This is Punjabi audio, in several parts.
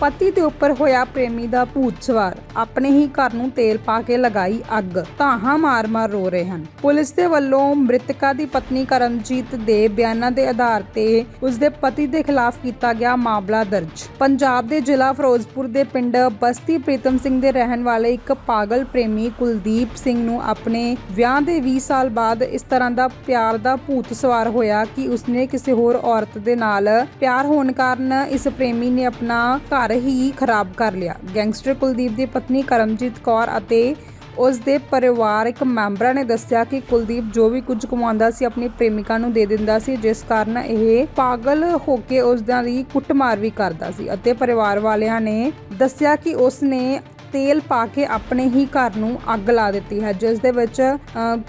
ਪਤੀ ਦੇ ਉੱਪਰ ਹੋਇਆ ਪ੍ਰੇਮੀ ਦਾ ਭੂਤ ਸਵਾਰ। ਆਪਣੇ ਹੀ ਘਰ ਨੂੰ ਤੇਲ ਪਾ ਕੇ ਲਗਾਈ ਅੱਗ। ਧਾਹਾਂ ਮਾਰ-ਮਾਰ ਰੋ ਰਹੇ ਹਨ। ਪੁਲਿਸ ਦੇ ਵੱਲੋਂ ਮ੍ਰਿਤਕਾ ਦੀ ਪਤਨੀ ਕਰਮਜੀਤ ਦੇ ਬਿਆਨਾਂ ਦੇ ਆਧਾਰ ਤੇ ਉਸ ਦੇ ਪਤੀ ਦੇ ਖਿਲਾਫ ਕੀਤਾ ਗਿਆ ਮਾਮਲਾ ਦਰਜ। ਪੰਜਾਬ ਦੇ ਜ਼ਿਲ੍ਹਾ ਫਿਰੋਜ਼ਪੁਰ ਦੇ ਪਿੰਡ ਬਸਤੀ ਪ੍ਰੀਤਮ ਸਿੰਘ ਦੇ ਰਹਿਣ ਵਾਲੇ ਇੱਕ ਪਾਗਲ ਪ੍ਰੇਮੀ ਕੁਲਦੀਪ ਸਿੰਘ ਨੂੰ ਆਪਣੇ ਵਿਆਹ ਦੇ 20 ਸਾਲ ਬਾਅਦ ਇਸ ਤਰ੍ਹਾਂ ਦਾ ਪਿਆਰ ਦਾ ਭੂਤ ਸਵਾਰ ਹੋਇਆ ਕਿ ਉਸਨੇ ਕਿਸੇ ਹੋਰ ਔਰਤ ਦੇ ਨਾਲ ਪਿਆਰ ਹੋਣ ਕਾਰਨ ਇਸ ਪ੍ਰੇਮੀ ਨੇ ਆਪਣਾ ਘਰ ਹੀ ਖਰਾਬ ਕਰ ਲਿਆ। ਗੈਂਗਸਟਰ ਕੁਲਦੀਪ ਦੀ ਪਤਨੀ ਕਰਮਜੀਤ ਕੌਰ ਅਤੇ ਉਸ ਦੇ ਪਰਿਵਾਰਕ ਮੈਂਬਰਾਂ ਨੇ ਦੱਸਿਆ ਕਿ ਕੁਲਦੀਪ ਜੋ ਵੀ ਕੁਝ ਕਮਾਉਂਦਾ ਸੀ ਆਪਣੀ ਪ੍ਰੇਮਿਕਾ ਨੂੰ ਦੇ ਦਿੰਦਾ ਸੀ, ਜਿਸ ਕਾਰਨ ਇਹ ਪਾਗਲ ਹੋ ਕੇ ਉਸ ਦੀ ਕੁੱਟਮਾਰ ਵੀ ਕਰਦਾ ਸੀ ਅਤੇ ਪਰਿਵਾਰ ਵਾਲਿਆਂ ਨੇ ਦੱਸਿਆ ਕਿ ਉਸ ਨੇ ਤੇਲ ਪਾ ਕੇ ਆਪਣੇ ਹੀ ਘਰ ਨੂੰ ਅੱਗ ਲਾ ਦਿੱਤੀ ਹੈ, ਜਿਸ ਦੇ ਵਿੱਚ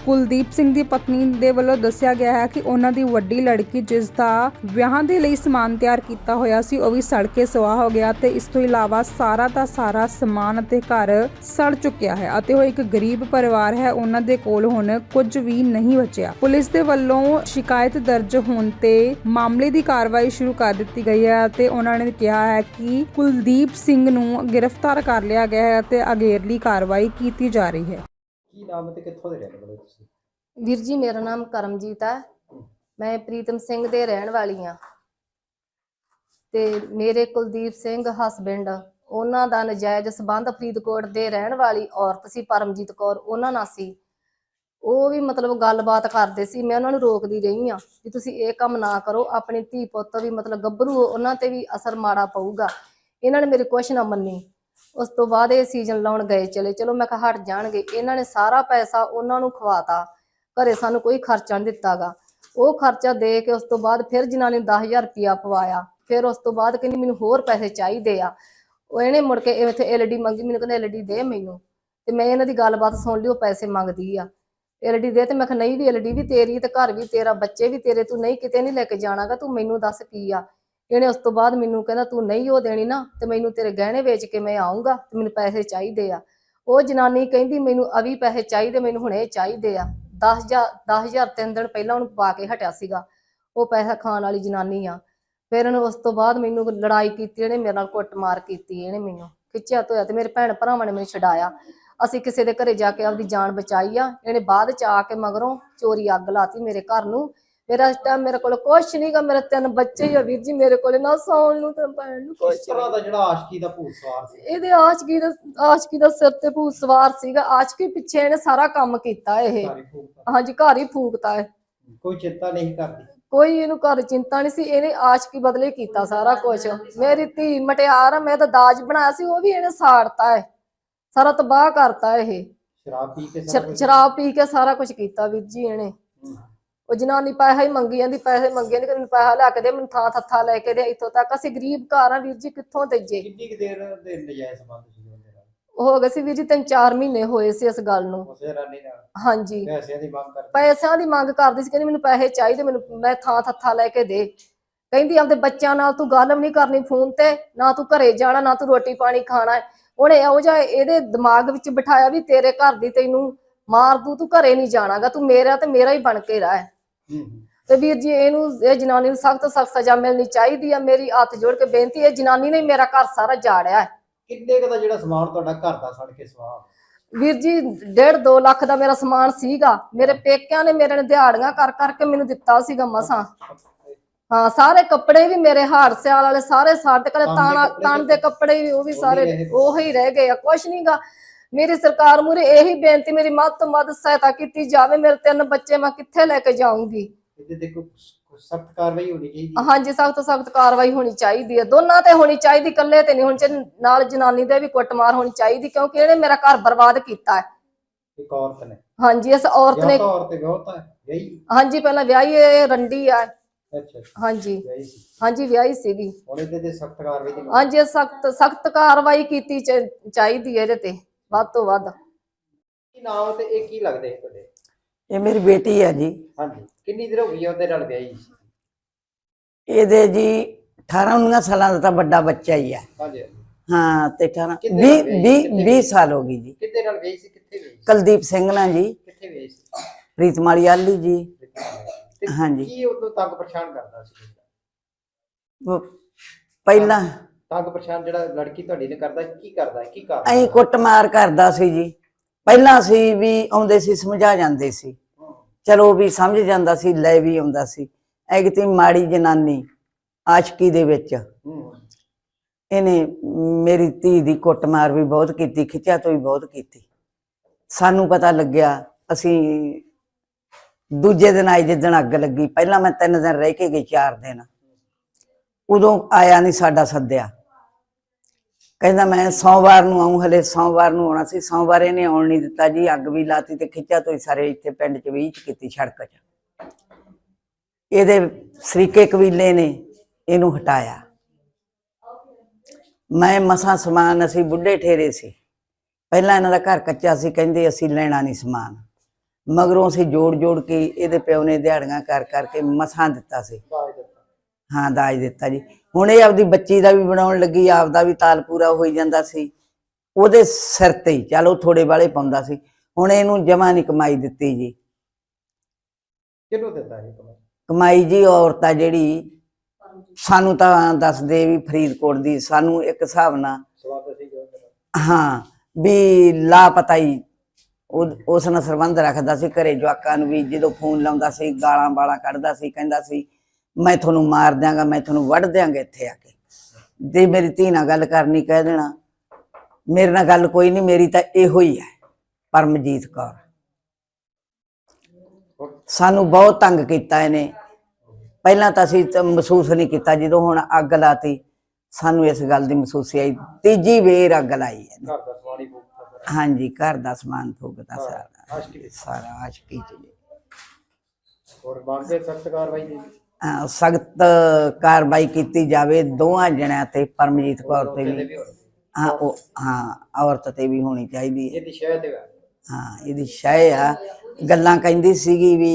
ਕੁਲਦੀਪ ਸਿੰਘ ਦੀ ਪਤਨੀ ਦੇ ਵੱਲੋਂ ਦੱਸਿਆ ਗਿਆ ਹੈ ਕਿ ਉਹਨਾਂ ਦੀ ਵੱਡੀ ਲੜਕੀ ਜਿਸ ਦਾ ਵਿਆਹ ਦੇ ਲਈ ਸਮਾਨ ਤਿਆਰ ਕੀਤਾ ਹੋਇਆ ਸੀ, ਉਹ ਵੀ ਸੜ ਕੇ ਸਵਾਹ ਹੋ ਗਿਆ ਤੇ ਇਸ ਤੋਂ ਇਲਾਵਾ ਸਾਰਾ ਦਾ ਸਾਰਾ ਸਮਾਨ ਅਤੇ ਘਰ ਸੜ ਚੁੱਕਿਆ ਹੈ ਅਤੇ ਉਹ ਇੱਕ ਗਰੀਬ ਪਰਿਵਾਰ ਹੈ, ਉਹਨਾਂ ਦੇ ਕੋਲ ਹੁਣ ਕੁਝ ਵੀ ਨਹੀਂ ਬਚਿਆ। ਪੁਲਿਸ ਦੇ ਵੱਲੋਂ ਸ਼ਿਕਾਇਤ ਦਰਜ ਹੋਣ ਤੇ ਮਾਮਲੇ ਦੀ ਕਾਰਵਾਈ ਸ਼ੁਰੂ ਕਰ ਦਿੱਤੀ ਗਈ ਹੈ ਅਤੇ ਉਹਨਾਂ ਨੇ ਕਿਹਾ ਹੈ ਕਿ ਕੁਲਦੀਪ ਸਿੰਘ ਨੂੰ ਗ੍ਰਿਫਤਾਰ ਕਰ ਲਿਆ ਗਿਆ ਹੈ ਅਤੇ ਅਗੇਰਲੀ ਕਾਰਵਾਈ ਕੀਤੀ ਜਾ ਰਹੀ ਹੈ। ਕੀ ਨਾਮ ਤੇ ਕਿੱਥੋਂ ਦੇ ਰਹਿਣ ਵਾਲੇ ਹੋ ਤੁਸੀਂ? ਵੀਰ ਜੀ ਮੇਰਾ ਨਾਮ ਕਰਮਜੀਤ ਹੈ। ਮੈਂ ਪ੍ਰੀਤਮ ਸਿੰਘ ਦੇ ਰਹਿਣ ਵਾਲੀ ਆ ਤੇ ਮੇਰੇ ਕੁਲਦੀਪ ਸਿੰਘ ਹਸਬੈਂਡ ਉਹਨਾਂ ਦਾ ਨਜਾਇਜ਼ ਸਬੰਧ ਫਰੀਦਕੋਟ ਦੇ ਰਹਿਣ ਵਾਲੀ ਔਰਤ ਸੀ ਪਰਮਜੀਤ ਕੌਰ ਉਹਨਾਂ ਨਾਲ ਸੀ। ਉਹ ਵੀ ਮਤਲਬ ਗੱਲਬਾਤ ਕਰਦੇ ਸੀ ਮੈਂ ਉਹਨਾਂ ਨੂੰ ਰੋਕਦੀ ਰਹੀ ਆ ਕਿ ਤੁਸੀਂ ਇਹ ਕੰਮ ਨਾ ਕਰੋ ਆਪਣੀ ਧੀ ਪੁੱਤ ਵੀ ਮਤਲਬ ਗੱਭਰੂ ਉਹਨਾਂ ਤੇ ਵੀ ਅਸਰ ਮਾੜਾ ਪਊਗਾ। ਇਹਨਾਂ ਨੇ ਮੇਰੀ ਕੁਛ ਨਾ ਮੰਨੀ। ਉਸ ਤੋਂ ਬਾਅਦ ਇਹ ਸੀਜ਼ਨ ਲਾਉਣ ਗਏ ਚਲੇ। ਚਲੋ ਮੈਂ ਕਿਹਾ ਹਟ ਜਾਣਗੇ। ਇਹਨਾਂ ਨੇ ਸਾਰਾ ਪੈਸਾ ਉਹਨਾਂ ਨੂੰ ਖਵਾਤਾ। ਘਰੇ ਸਾਨੂੰ ਕੋਈ ਖਰਚਾ ਨਹੀਂ ਦਿੱਤਾਗਾ। ਉਹ ਖਰਚਾ ਦੇ ਕੇ ਉਸ ਤੋਂ ਬਾਅਦ ਫਿਰ ਜਨਾਨੀ ਨੇ 10000 ਰੁਪਇਆ ਪਵਾਇਆ। ਫਿਰ ਉਸ ਤੋਂ ਬਾਅਦ ਕਹਿੰਦੀ ਮੈਨੂੰ ਹੋਰ ਪੈਸੇ ਚਾਹੀਦੇ ਆ। ਉਹ ਇਹਨੇ ਮੁੜ ਕੇ ਇੱਥੇ ਐਲਡੀ ਮੰਗੀ, ਮੈਨੂੰ ਕਹਿੰਦਾ ਐਲਡੀ ਦੇ ਮੈਨੂੰ। ਤੇ ਮੈਂ ਇਹਨਾਂ ਦੀ ਗੱਲਬਾਤ ਸੁਣ ਲਈ, ਉਹ ਪੈਸੇ ਮੰਗਦੀ ਆ। ਐਲਡੀ ਦੇ ਤੇ ਮੈਂ ਕਿਹਾ, ਨਹੀਂ ਵੀ ਐਲਡੀ ਵੀ ਤੇਰੀ ਤੇ ਘਰ ਵੀ ਤੇਰਾ, ਬੱਚੇ ਵੀ ਤੇਰੇ, ਤੂੰ ਨਹੀਂ ਕਿਤੇ ਨਹੀਂ ਲੈ ਕੇ ਜਾਣਾਗਾ, ਤੂੰ ਮੈਨੂੰ ਦੱਸ ਕੀ ਆ? ਇਹਨੇ ਉਸ ਤੋਂ ਬਾਅਦ ਮੈਨੂੰ ਕਹਿੰਦਾ, ਤੂੰ ਨਹੀਂ ਉਹ ਦੇਣੀ ਨਾ, ਤੇ ਮੈਨੂੰ ਤੇਰੇ ਗਹਿਣੇ ਵੇਚ ਕੇ ਮੈਂ ਆਉਂਗਾ ਤੇ ਮੈਨੂੰ ਪੈਸੇ ਚਾਹੀਦੇ ਆ। ਉਹ ਜਨਾਨੀ ਕਹਿੰਦੀ, ਮੈਨੂੰ ਅਵੀ ਪੈਸੇ ਚਾਹੀਦੇ, ਮੈਨੂੰ ਹੁਣੇ ਚਾਹੀਦੇ ਆ। 10000 10000 ਤਿੰਨ ਦਿਨ ਪਹਿਲਾਂ ਉਹਨੂੰ ਪਾ ਕੇ ਹਟਿਆ ਸੀਗਾ। ਉਹ ਪੈਸਾ ਖਾਣ ਵਾਲੀ ਜਨਾਨੀ ਆ। ਫਿਰ ਇਹਨੇ ਉਸ ਤੋਂ ਬਾਅਦ ਮੈਨੂੰ ਲੜਾਈ ਕੀਤੀ, ਇਹਨੇ ਮੇਰੇ ਨਾਲ ਕੁੱਟਮਾਰ ਕੀਤੀ, ਇਹਨੇ ਮੈਨੂੰ ਖਿੱਚਿਆ ਧੋਇਆ ਤੇ ਮੇਰੇ ਭੈਣ ਭਰਾਵਾਂ ਨੇ ਮੈਨੂੰ ਛਡਾਇਆ। ਅਸੀਂ ਕਿਸੇ ਦੇ ਘਰੇ ਜਾ ਕੇ ਆਪਦੀ ਜਾਨ ਬਚਾਈ ਆ। ਇਹਨੇ ਬਾਅਦ ਚ ਆ ਕੇ ਮਗਰੋਂ ਚੋਰੀ ਅੱਗ ਲਾਤੀ ਮੇਰੇ ਘਰ ਨੂੰ। ਮੇਰਾ ਟਾਈਮ ਮੇਰੇ ਕੋਲ ਕੁਛ ਨਹੀਂਗਾ ਮੇਰੇ ਤਿੰਨ ਬੱਚੇ ਹੀ ਆ ਵੀਰ ਜੀ ਮੇਰੇ ਕੋਲ ਨਾ ਸੌਣ ਨੂੰ ਤੇ ਭੈਣ ਨੂੰ ਕਿਸ ਕੁਛ ਤਰ੍ਹਾਂ ਦਾ ਜਿਹੜਾ ਆਸ਼ਕੀ ਦਾ ਭੂਤ ਸਵਾਰ ਸੀ? ਇਹਦੇ ਆਸ਼ਕੀ ਦਾ ਆਸ਼ਕੀ ਦਾ ਸਿਰ ਤੇ ਭੂਤ ਸਵਾਰ ਸੀਗਾ। ਆਸ਼ਕੀ ਪਿੱਛੇ ਇਹਨੇ ਸਾਰਾ ਕੰਮ ਕੀਤਾ ਇਹ। ਸਾਰੀ ਭੂਤ ਹਾਂਜੀ ਘਰ ਹੀ ਫੂਕਤਾ ਹੈ ਕੋਈ ਚਿੰਤਾ ਨਹੀਂ ਕਰਦੀ। ਕੋਈ ਇਹਨੂੰ ਘਰ ਚਿੰਤਾ ਨਹੀਂ ਸੀ ਇਹਨੇ ਆਸ਼ਕੀ ਬਦਲੇ ਕੀਤਾ ਸਾਰਾ ਕੁਝ ਮੇਰੀ ਧੀ ਮਟਿਆਰ ਆ ਮੈਂ ਤਾਂ ਦਾਜ ਬਣਾਇਆ ਸੀ ਉਹ ਵੀ ਇਹਨੇ ਸਾੜਤਾ ਹੈ ਸਾਰਾ ਤਬਾਹ ਕਰਤਾ ਇਹ। ਸ਼ਰਾਬ ਪੀ ਕੇ ਸਾਰਾ ਸ਼ਰ- ਕੁਝ- ਸ਼ਰਾਬ ਪੀ ਕੇ ਸਾਰਾ ਕੁਝ ਕੀਤਾ ਵੀਰ ਜੀ ਇਹਨੇ। ਉਹ ਜਨਾਨੀ ਪੈਸਾ ਹੀ ਮੰਗੀ ਜਾਂਦੀ ਪੈਸੇ ਮੰਗੀ ਜਾਂਦੀ ਕਿ ਪੈਸਾ ਲੈ ਕੇ ਦੇ ਮੈਨੂੰ ਥਾਂ ਥੱਥਾ ਲੈ ਕੇ ਦੇ ਇੱਥੋਂ ਤੱਕ। ਅਸੀਂ ਗਰੀਬ ਘਰ ਆ ਵੀਰ ਜੀ ਕਿੱਥੋਂ ਦੇਈਏ? ਕਿੰਨੀ ਕੁ ਦੇਰ ਦੇ ਨਜਾਇਜ਼ ਸੰਬੰਧ ਸੀ ਉਹਦੇ ਨਾਲ ਹੋ ਗਏ ਸੀ ਵੀਰ ਜੀ ਤਿੰਨ ਚਾਰ ਮਹੀਨੇ ਹੋਏ ਸੀ ਇਸ ਗੱਲ ਨੂੰ। ਉਸੇ ਰਾਨੀ ਨਾਲ? ਹਾਂਜੀ। ਪੈਸਿਆਂ ਦੀ ਮੰਗ ਕਰਦੀ। ਪੈਸਿਆਂ ਦੀ ਮੰਗ ਕਰਦੀ ਸੀ ਕਹਿੰਦੀ ਮੈਨੂੰ ਪੈਸੇ ਚਾਹੀਦੇ ਮੈਨੂੰ ਮੈਂ ਥਾਂ ਥੱਥਾ ਲੈ ਕੇ ਦੇ। ਕਹਿੰਦੀ ਆਪਦੇ ਬੱਚਿਆਂ ਨਾਲ ਤੂੰ ਗੱਲ ਵੀ ਨਹੀਂ ਕਰਨੀ ਫੋਨ ਤੇ ਨਾ ਤੂੰ ਘਰੇ ਜਾਣਾ ਨਾ ਤੂੰ ਰੋਟੀ ਪਾਣੀ ਖਾਣਾ। ਹੈ। ਉਹਨੇ ਇਹੋ ਜਿਹਾ ਇਹਦੇ ਦਿਮਾਗ ਵਿੱਚ ਬਿਠਾਇਆ ਵੀ ਤੇਰੇ ਘਰ ਦੀ ਤੈਨੂੰ ਮਾਰ ਦੂ ਤੂੰ ਘਰੇ ਨਹੀਂ ਜਾਣਾਗਾ ਤੂੰ ਮੇਰਾ ਤੇ ਮੇਰਾ ਹੀ ਬਣ ਕੇ ਰਹਿ। ਤੇ ਵੀਰ ਜੀ ਇਹਨੂੰ ਇਹ ਜਨਾਨੀ ਨੂੰ ਸਖਤ ਸਖਤ ਸਜ਼ਾ ਮਿਲਣੀ ਚਾਹੀਦੀ ਆ। ਮੇਰੀ ਹੱਥ ਜੋੜ ਕੇ ਬੇਨਤੀ ਇਹ ਜਨਾਨੀ ਨੇ ਮੇਰਾ ਘਰ ਸਾਰਾ ਜਾੜਿਆ ਹੈ। ਕਿੰਨੇ ਕੁ ਦਾ ਜਿਹੜਾ ਸਮਾਨ ਤੁਹਾਡਾ ਘਰ ਦਾ ਸੜ ਕੇ ਸਵਾਹ? ਵੀਰ ਜੀ ਡੇਢ 2 ਲੱਖ ਦਾ ਮੇਰਾ ਸਮਾਨ ਸੀਗਾ। ਮੇਰੇ ਪੇਕਿਆਂ ਨੇ ਮੇਰੇ ਨੇ ਦਿਹਾੜੀਆਂ ਕਰ ਕਰਕੇ ਮੈਨੂੰ ਦਿੱਤਾ ਸੀਗਾ ਮਸਾਂ। ਹਾਂ ਸਾਰੇ ਕੱਪੜੇ ਵੀ ਮੇਰੇ ਹਾਰ ਸਿਆਲ ਵਾਲੇ ਸਾਰੇ ਕੋਲੇ ਤਨ ਦੇ ਤਾਣਾ ਤਨ ਦੇ ਕੱਪੜੇ ਵੀ ਉਹ ਵੀ ਸਾਰੇ। ਉਹੀ ਰਹਿ ਗਏ ਆ। ਕੁਛ ਨਹੀਂਗਾ ਮੇਰੀ ਸਰਕਾਰ ਮੂਰੇ ਇਹੀ ਬੇਨਤੀ ਮੇਰੀ ਮੱਦ ਤੋਂ ਮੱਦ ਸਹਾਇਤਾ ਕੀਤੀ ਜਾਵੇ ਮੇਰੇ ਤਿੰਨ ਬੱਚੇ ਮੈਂ ਕਿੱਥੇ ਲੈ ਕੇ ਜਾਊਂਗੀ। ਇਹਦੇ ਤੇ ਕੋਈ ਸਖਤ ਕਾਰਵਾਈ ਹੋਣੀ ਚਾਹੀਦੀ ਹੈ। ਹਾਂਜੀ ਸਖਤ ਤੋਂ ਸਖਤ ਕਾਰਵਾਈ ਹੋਣੀ ਚਾਹੀਦੀ ਹੈ। ਦੋਨਾਂ ਤੇ ਹੋਣੀ ਚਾਹੀਦੀ ਇਕੱਲੇ ਤੇ ਨਹੀਂ ਹੋਣੀ ਚਾਹੀਦੀ ਨਾਲ ਜਨਾਨੀ ਦੇ ਵੀ ਕੁੱਟਮਾਰ ਹੋਣੀ ਚਾਹੀਦੀ ਕਿਉਂਕਿ ਇਹਨੇ ਮੇਰਾ ਘਰ ਬਰਬਾਦ ਕੀਤਾ ਹੈ। ਇੱਕ ਔਰਤ ਨੇ। ਹਾਂਜੀ ਇਸ ਔਰਤ ਨੇ ਔਰਤ ਵਿਆਹ ਹਾਂਜੀ ਪਹਿਲਾਂ ਵਿਆਹੀ ਇਹ ਰੰਡੀ ਆ ਅੱਛਾ ਹਾਂਜੀ। ਵਿਆਹੀ ਸੀ। ਹਾਂਜੀ ਵਿਆਹੀ ਸੀਗੀ। ਹੁਣ ਇਹਦੇ ਤੇ ਸਖਤ ਕਾਰਵਾਈ ਦੀ ਮੰਗ ਹਾਂਜੀ ਸਖਤ ਸਖਤ ਕਾਰਵਾਈ ਕੀਤੀ ਚ- ਚਾਹੀਦੀ ਹੈ ਇਹਦੇ ਤੇ। ਵੱਧ ਤੋਂ ਵੱਧ। ਕੀ ਨਾਮ ਤੇ ਇਹ ਕੀ ਲੱਗਦੇ ਤੁਹਾਡੇ? ਇਹ ਮੇਰੀ ਬੇਟੀ ਹੈ ਜੀ। ਹਾਂਜੀ। ਕਿੰਨੀ ਦੇਰ ਹੋ ਗਈ ਉਹਦੇ ਨਾਲ ਵਿਆਹੀ? ਇਹਦੇ ਜੀ 18 19 ਸਾਲਾਂ ਦਾ ਤਾਂ ਵੱਡਾ ਬੱਚਾ ਹੀ ਹੈ ਹਾਂਜੀ। ਹਾਂ ਤੇ 18 ਕਿੰਨੇ 20 ਨਾਲ ਵਿਆਹੀ? 20 ਕਿੰਨੇ 20 ਸਾਲ ਹੋ ਗਈ ਜੀ। ਕਿੱਥੇ ਨਾਲ ਵਿਆਹੀ ਸੀ? ਕਿੱਥੇ ਵਿਆਹੀ ਸੀ? ਕੁਲਦੀਪ ਸਿੰਘ ਨਾਲ ਜੀ। ਕਿੱਥੇ ਵਿਆਹੀ ਸੀ? ਪ੍ਰੀਤਮਾਲੀ ਆਲੀ ਜੀ। ਤੇ ਹਾਂਜੀ। ਕੀ ਉਦੋਂ ਤੰਗ ਪਰੇਸ਼ਾਨ ਕਰਦਾ ਸੀ? ਉਹ ਪਹਿਲਾਂ ਤੰਗ ਪਰੇਸ਼ਾਨ ਜਿਹੜਾ ਲੜਕੀ ਤੁਹਾਡੀ ਨੇ ਕਰਦਾ ਕੀ ਕਰਦਾ? ਕੀ ਕਾਰਨ ਅਸੀਂ ਕੁੱਟਮਾਰ ਕਰਦਾ ਸੀ ਜੀ। ਪਹਿਲਾਂ ਸੀ ਵੀ ਆਉਂਦੇ ਸੀ ਸਮਝਾ ਜਾਂਦੇ ਸੀ। ਚਲੋ ਵੀ ਸਮਝ ਜਾਂਦਾ ਸੀ ਲੈ ਵੀ ਆਉਂਦਾ ਸੀ। ਐਗਤੀ ਮਾੜੀ ਜਨਾਨੀ ਆਸ਼ਕੀ ਦੇ ਵਿੱਚ। ਇਹਨੇ ਮੇਰੀ ਧੀ ਦੀ ਕੁੱਟਮਾਰ ਵੀ ਬਹੁਤ ਕੀਤੀ ਖਿੱਚਿਆ ਤੋਂ ਵੀ ਬਹੁਤ ਕੀਤੀ। ਸਾਨੂੰ ਪਤਾ ਲੱਗਿਆ ਅਸੀਂ ਦੂਜੇ ਦਿਨ ਆਈ ਜਿੱਦਣ ਅੱਗ ਲੱਗੀ। ਪਹਿਲਾਂ ਮੈਂ ਤਿੰਨ ਦਿਨ ਰਹਿ ਕੇ ਗਈ ਚਾਰ ਦਿਨ। ਉਦੋਂ ਆਇਆ ਨਹੀਂ ਸਾਡਾ ਸੱਦਿਆ। ਕਹਿੰਦਾ ਮੈਂ ਸੋਮਵਾਰ ਨੂੰ ਆਉਂ ਹਲੇ ਸੋਮਵਾਰ ਨੂੰ ਆਉਣਾ ਸੀ। ਸੋਮਵਾਰ ਇਹਨੇ ਆਉਣ ਨਹੀਂ ਦਿੱਤਾ ਜੀ ਅੱਗ ਵੀ ਲਾਤੀ ਤੇ ਖਿੱਚਿਆ ਤੋਂ ਹੀ ਸਾਰੇ ਇੱਥੇ ਪਿੰਡ 'ਚ ਵੀ ਕੀਤੀ ਸੜਕ 'ਚ। ਇਹਦੇ ਸਰੀਕੇ ਕਬੀਲੇ ਨੇ ਇਹਨੂੰ ਹਟਾਇਆ। ਮੈਂ ਮਸਾਂ ਸਮਾਨ ਅਸੀਂ ਬੁੱਢੇ ਠੇਰੇ ਸੀ। ਪਹਿਲਾਂ ਇਹਨਾਂ ਦਾ ਘਰ ਕੱਚਾ ਸੀ ਕਹਿੰਦੇ ਅਸੀਂ ਲੈਣਾ ਨਹੀਂ ਸਮਾਨ। ਮਗਰੋਂ ਅਸੀਂ ਜੋੜ ਜੋੜ ਕੇ ਇਹਦੇ ਪਿਓ ਨੇ ਦਿਹਾੜੀਆਂ ਕਰ ਕਰਕੇ ਮਸਾਂ ਦਿੱਤਾ ਸੀ। ਹਾਂ ਦਾਜ ਦਿੱਤਾ ਜੀ। ਹੁਣ ਇਹ ਆਪਦੀ ਬੱਚੀ ਦਾ ਵੀ ਬਣਾਉਣ ਲੱਗੀ ਆਪਦਾ ਵੀ ਤਾਲ ਪੂਰਾ ਹੋਈ ਜਾਂਦਾ ਸੀ। ਉਹਦੇ ਸਿਰ ਤੇ ਹੀ ਚਲੋ ਥੋੜੇ ਵਾਲੇ ਪਾਉਂਦਾ ਸੀ। ਹੁਣ ਇਹਨੂੰ ਜਮਾ ਨਹੀਂ ਕਮਾਈ ਦਿੱਤੀ ਜੀ। ਕਿਹਨੂੰ ਦਿੱਤਾ ਇਹ ਕਮਾ ਕਮਾਈ ਜੀ ਔਰਤ ਜਿਹੜੀ ਸਾਨੂੰ ਤਾਂ ਦੱਸਦੇ ਵੀ ਫਰੀਦਕੋਟ ਦੀ ਸਾਨੂੰ ਇੱਕ ਹਿਸਾਬ ਨਾਲ ਹਾਂ ਵੀ ਲਾਪਤਾ ਹੀ ਉਸ ਨਾਲ ਸੰਬੰਧ ਰੱਖਦਾ ਸੀ। ਘਰੇ ਜਵਾਕਾਂ ਨੂੰ ਵੀ ਜਦੋਂ ਫੋਨ ਲਾਉਂਦਾ ਸੀ ਗਾਲਾਂ ਵਾਲਾ ਕੱਢਦਾ ਸੀ ਕਹਿੰਦਾ ਸੀ ਮੈਂ ਤੁਹਾਨੂੰ ਮਾਰ ਦਿਆਂਗਾ ਮੈਂ ਤੁਹਾਨੂੰ ਵੱਢ ਦਿਆਂਗਾ ਇੱਥੇ ਆ ਕੇ। ਜੇ ਮੇਰੀ ਧੀ ਨਾਲ ਗੱਲ ਕਰਨੀ ਕਹਿ ਦੇਣਾ ਮੇਰੇ ਨਾਲ ਗੱਲ ਕੋਈ ਨਹੀਂ ਮੇਰੀ ਤਾਂ ਇਹੋ ਹੀ ਹੈ ਪਰਮਜੀਤ ਕੌਰ। ਸਾਨੂੰ ਬਹੁਤ ਤੰਗ ਕੀਤਾ ਇਹਨੇ। ਪਹਿਲਾਂ ਤਾਂ ਅਸੀਂ ਮਹਿਸੂਸ ਨਹੀਂ ਕੀਤਾ ਜਦੋਂ ਹੁਣ ਅੱਗ ਲਾਤੀ ਸਾਨੂੰ ਇਸ ਗੱਲ ਦੀ ਮਹਿਸੂਸੀ ਆਈ। ਤੀਜੀ ਵੇਰ ਅੱਗ ਲਾਈ ਹੀ ਹਾਂਜੀ ਘਰ ਦਾ ਸਮਾਨ ਫੂਕਦਾ ਸਾਰਾ। ਸਾਰਾ ਆਸ਼ਕੀ ਚ। ਜੀ ਹੋਰ ਬਾਗੇ ਸਖਤ ਕਾਰਵਾਈ ਸਖਤ ਕਾਰਵਾਈ ਕੀਤੀ ਜਾਵੇ ਦੋਹਾਂ ਜਣਿਆਂ ਤੇ ਪਰਮਜੀਤ ਕੌਰ ਤੇ ਵੀ। ਹਾਂ ਉਹ ਹਾਂ ਔਰਤ ਤੇ ਵੀ ਹੋਣੀ ਚਾਹੀਦੀ ਹੈ। ਇਹਦੀ ਸ਼ਾਇਦ ਹੈ ਹਾਂ ਇਹਦੀ ਸ਼ੈ ਆ। ਗੱਲਾਂ ਕਹਿੰਦੀ ਸੀਗੀ ਵੀ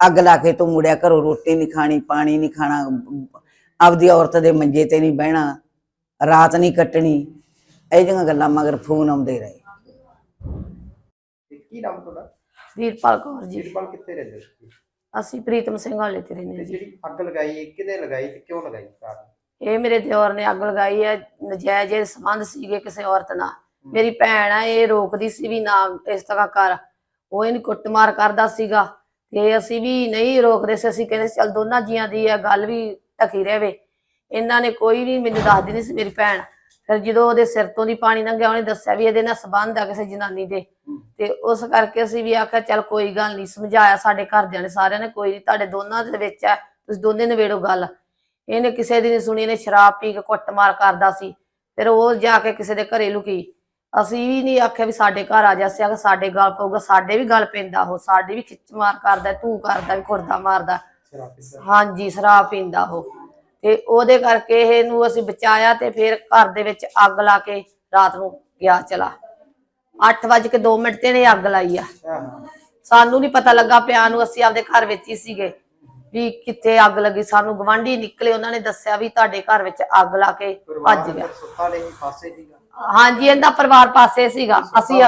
ਅੱਗ ਲਾ ਕੇ ਤੂੰ ਮੁੜਿਆ ਘਰੋਂ ਰੋਟੀ ਨਹੀਂ ਖਾਣੀ ਪਾਣੀ ਨਹੀਂ ਖਾਣਾ ਆਪਦੀ ਔਰਤ ਦੇ ਮੰਜੇ ਤੇ ਨਹੀਂ ਬਹਿਣਾ ਰਾਤ ਨਹੀਂ ਕੱਟਣੀ ਇਹ ਜਿਹੀਆਂ ਗੱਲਾਂ ਮਗਰ ਫੋਨ ਆਉਂਦੇ ਰਹੇ। ਤੇ ਕੀ ਨਾਮ ਤੁਹਾਡਾ? ਵੀਰਪਾਲ ਕੌਰ ਜੀ। ਜੀਤਪਾਲ ਕਿੱਥੇ ਰਹਿੰਦੇ ਸੀ? ਅਸੀਂ ਪ੍ਰੀਤਮ ਸਿੰਘ ਵਾਲੇ ਤੇ ਰਹਿੰਦੇ ਤੇ ਜੀ। ਜਿਹੜੀ ਅੱਗ ਲਗਾਈ ਇਹ ਕਿਹਨੇ ਲਗਾਈ ਤੇ ਕਿਉਂ ਲਗਾਈ ਕਾਰਨ ਇਹ ਮੇਰੇ ਦਿਓਰ ਨੇ ਅੱਗ ਲਗਾਈ ਹੈ ਨਜਾਇਜ਼ ਸੰਬੰਧ ਸੀਗੇ ਕਿਸੇ ਔਰਤ ਨਾਲ। ਮੇਰੀ ਭੈਣ ਆ ਇਹ ਰੋਕਦੀ ਸੀ ਵੀ ਨਾ ਇਸ ਤਰ੍ਹਾਂ ਕਰ। ਉਹ ਇਹਨੂੰ ਕੁੱਟਮਾਰ ਕਰਦਾ ਸੀਗਾ ਤੇ ਅਸੀਂ ਵੀ ਨਹੀਂ ਰੋਕਦੇ ਸੀ। ਅਸੀਂ ਕਹਿੰਦੇ ਸੀ, ਚੱਲ ਦੋਨਾਂ ਜੀਆਂ ਦੀ ਹੈ ਗੱਲ ਵੀ ਢਕੀ ਰਹੇ। ਇਹਨਾਂ ਨੇ ਕੋਈ ਵੀ ਮੈਨੂੰ ਦੱਸਦੀ ਨਹੀਂ ਸੀ ਮੇਰੀ ਭੈਣ। ਫਿਰ ਜਦੋਂ ਉਹਦੇ ਸਿਰ ਤੋਂ ਦੀ ਪਾਣੀ ਲੰਘਿਆ ਉਹਨੇ ਦੱਸਿਆ ਵੀ ਇਹਦੇ ਨਾਲ ਸੰਬੰਧ ਆ ਕਿਸੇ ਜਨਾਨੀ ਦੇ। ਤੇ ਉਸ ਕਰਕੇ ਅਸੀਂ ਵੀ ਆਖਿਆ ਚੱਲ ਕੋਈ ਗੱਲ ਨਹੀਂ ਸਮਝਾਇਆ ਸਾਡੇ ਘਰਦਿਆਂ ਨੇ ਸਾਰਿਆਂ ਨੇ ਕੋਈ ਨਹੀਂ ਤੁਹਾਡੇ ਦੋਨਾਂ ਦੇ ਵਿੱਚ ਹੈ ਤੁਸੀਂ ਦੋਨੇ ਨਿਬੇੜੋ ਗੱਲ। ਇਹਨੇ ਕਿਸੇ ਦੀ ਨਹੀਂ ਸੁਣੀ ਇਹਨੇ ਸ਼ਰਾਬ ਪੀ ਕੇ ਕੁੱਟਮਾਰ ਕਰਦਾ ਸੀ ਫਿਰ ਉਹ ਜਾ ਕੇ ਕਿਸੇ ਦੇ ਘਰੇ ਲੁਕੀ। ਅਸੀਂ ਵੀ ਨਹੀਂ ਆਖਿਆ ਵੀ ਸਾਡੇ ਘਰ ਆ ਜਾ ਅਸੀਂ ਆਖਿਆ ਸਾਡੇ ਗੱਲ ਪਊਗਾ ਸਾਡੇ ਵੀ ਗੱਲ ਪੈਂਦਾ ਉਹ ਸਾਡੇ ਵੀ ਖਿੱਚ ਮਾਰ ਕਰਦਾ ਤੂੰ ਕਰਦਾ ਵੀ ਕੁਰਦਾ ਮਾਰਦਾ। ਹਾਂਜੀ ਸ਼ਰਾਬ ਪੀਂਦਾ ਉਹ। ਤੇ ਉਹਦੇ ਕਰਕੇ ਇਹਨੂੰ ਅਸੀਂ ਬਚਾਇਆ ਤੇ ਫਿਰ ਘਰ ਦੇ ਵਿੱਚ ਅੱਗ ਲਾ ਕੇ ਰਾਤ ਨੂੰ ਗਿਆ ਚਲਾ। 8:02 ਮਿੰਟ ਤੇ ਨੇ ਅੱਗ ਲਾਈ ਆ। ਸਾਨੂੰ ਨਹੀਂ ਪਤਾ ਲੱਗਾ ਪਿਆ ਨੂੰ ਅਸੀਂ ਆਪਦੇ ਘਰ ਵਿੱਚ ਹੀ ਸੀਗੇ। ਵੀ ਕਿੱਥੇ ਅੱਗ ਲੱਗੀ ਸਾਨੂੰ ਗਵਾਂਢੀ ਨਿਕਲੇ ਉਹਨਾਂ ਨੇ ਦੱਸਿਆ ਵੀ ਤੁਹਾਡੇ ਘਰ ਵਿੱਚ ਅੱਗ ਲਾ ਕੇ ਭੱਜ ਗਿਆ। ਹਾਂਜੀ ਇਹਦਾ ਪਰਿਵਾਰ ਪਾਸੇ ਸੀਗਾ। ਅਸੀਂ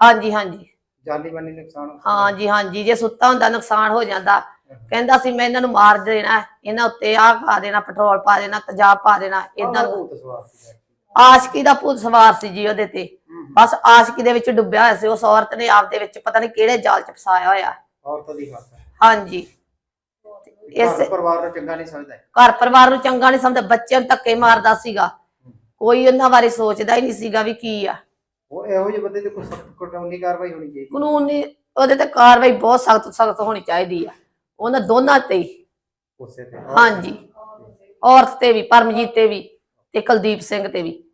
ਹਾਂਜੀ ਹਾਂਜੀ। ਜਾਨੀ ਮਾਨੀ ਨੁਕਸਾਨ ਹਾਂਜੀ ਹਾਂਜੀ। ਜੇ ਸੁੱਤਾ ਹੁੰਦਾ ਨੁਕਸਾਨ ਹੋ ਜਾਂਦਾ। ਕਹਿੰਦਾ ਸੀ ਮੈਂ ਇਹਨਾਂ ਨੂੰ ਮਾਰ ਦੇਣਾ ਇਹਨਾਂ ਉੱਤੇ ਆਹ ਪਾ ਦੇਣਾ ਪੈਟਰੋਲ ਪਾ ਦੇਣਾ ਤੇਜ਼ਾਬ ਪਾ ਦੇਣਾ ਇਹਨਾਂ ਨੂੰ ਆਸ਼ਕੀ ਦਾ ਭੂਤ ਸਵਾਰ ਸੀ ਜੀ ਉਹਦੇ ਤੇ। ਬਸ ਆਸ਼ਕੀ ਦੇ ਵਿੱਚ ਡੁੱਬਿਆ ਹੋਇਆ ਸੀ ਉਸ ਔਰਤ ਨੇ ਆਪਦੇ ਵਿੱਚ ਪਤਾ ਨਹੀਂ ਕਿਹੜੇ ਜਾਲ ਚ ਫਸਾਇਆ ਹੋਇਆ। ਔਰਤ ਦੀ ਹੱਥ ਹਾਂਜੀ। ਇਸ ਪਰਿਵਾਰ ਨੂੰ ਚੰਗਾ ਨਹੀਂ ਸਮਝਦਾ। ਘਰ ਪਰਿਵਾਰ ਨੂੰ ਚੰਗਾ ਨਹੀਂ ਸਮਝਦਾ ਬੱਚਿਆਂ ਨੂੰ ਧੱਕੇ ਮਾਰਦਾ ਸੀਗਾ। ਕੋਈ ਉਹਨਾਂ ਬਾਰੇ ਸੋਚਦਾ ਹੀ ਨਹੀਂ ਸੀਗਾ ਵੀ ਕੀ ਆ। ਉਹ ਇਹੋ ਜਿਹੇ ਬੰਦੇ ਤੇ ਕੋਈ ਸਖਤ ਕਾਨੂੰਨੀ ਕਾਰਵਾਈ ਹੋਣੀ ਚਾਹੀਦੀ। ਕਾਨੂੰਨੀ ਉਹਦੇ ਤੇ ਕਾਰਵਾਈ ਬਹੁਤ ਸਖਤ ਸਖਤ ਹੋਣੀ ਚਾਹੀਦੀ ਆ। ਉਹਨਾਂ ਦੋਨਾਂ ਤੇ ਹੀ। ਉਸੇ ਤੇ। ਹਾਂਜੀ। ਔਰਤ ਤੇ ਵੀ ਪਰਮਜੀਤ ਤੇ ਵੀ ਤੇ ਕੁਲਦੀਪ ਸਿੰਘ ਤੇ ਵੀ।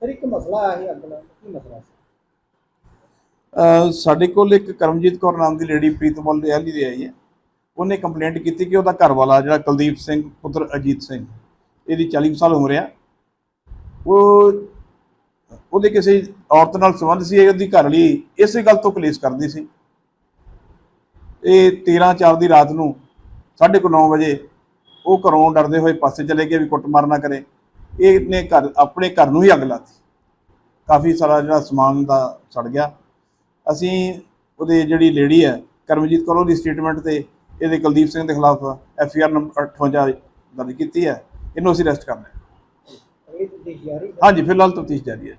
ਫਿਰ ਇੱਕ ਮਸਲਾ ਆਇਆ ਸੀ ਅੱਗ ਕੀ ਮਸਲਾ ਸੀ? ਅਹ ਸਾਡੇ ਕੋਲ ਇੱਕ ਕਰਮਜੀਤ ਕੌਰ ਨਾਮ ਦੀ ਲੇਡੀ ਪ੍ਰੀਤਮਲ ਦੇ ਹਲੀ ਦੇ ਆਈ ਹੈ। ਉਹਨੇ ਕੰਪਲੇਂਟ ਕੀਤੀ ਕਿ ਉਹਦਾ ਘਰ ਵਾਲਾ ਜਿਹੜਾ ਕੁਲਦੀਪ ਸਿੰਘ ਪੁੱਤਰ ਅਜੀਤ ਸਿੰਘ ਇਹਦੀ 40 ਸਾਲ ਉਮਰ ਆ। ਉਹ ਉਹਦੇ ਕਿਸੇ ਔਰਤ ਨਾਲ ਸੰਬੰਧ ਸੀ ਉਹਦੀ ਘਰ ਵਾਲੀ ਇਸੇ ਗੱਲ ਤੋਂ ਕਲੇਸ਼ ਕਰਦੀ ਸੀ। ਇਹ 13 4 ਦੀ ਰਾਤ ਨੂੰ 9:30 ਵਜੇ ਉਹ ਘਰੋਂ ਡਰਦੇ ਹੋਏ ਪਾਸੇ ਚਲੇ ਗਏ ਵੀ ਕੁੱਟਮਾਰ ਨਾ ਕਰੇ। ਇਹਨੇ ਘਰ ਆਪਣੇ ਘਰ ਨੂੰ ਹੀ ਅੱਗ ਲਾਤੀ। ਕਾਫੀ ਸਾਰਾ ਜਿਹੜਾ ਸਮਾਨ ਦਾ ਸੜ ਗਿਆ। ਅਸੀਂ ਉਹਦੇ ਜਿਹੜੀ ਲੇਡੀ ਹੈ ਕਰਮਜੀਤ ਕੌਰ ਉਹਦੀ ਸਟੇਟਮੈਂਟ ਤੇ ਇਹਦੇ ਕੁਲਦੀਪ ਸਿੰਘ ਦੇ ਖਿਲਾਫ ਐਫ ਆਰ ਨੰਬਰ 58 ਦਰਜ ਕੀਤੀ ਹੈ। ਇਹਨੂੰ ਅਸੀਂ ਅਰੈਸਟ ਕਰ ਲਿਆ। ਇਹ ਹਾਂਜੀ ਫਿਲਹਾਲ ਤਫਤੀਸ਼ ਜਾਰੀ ਹੈ।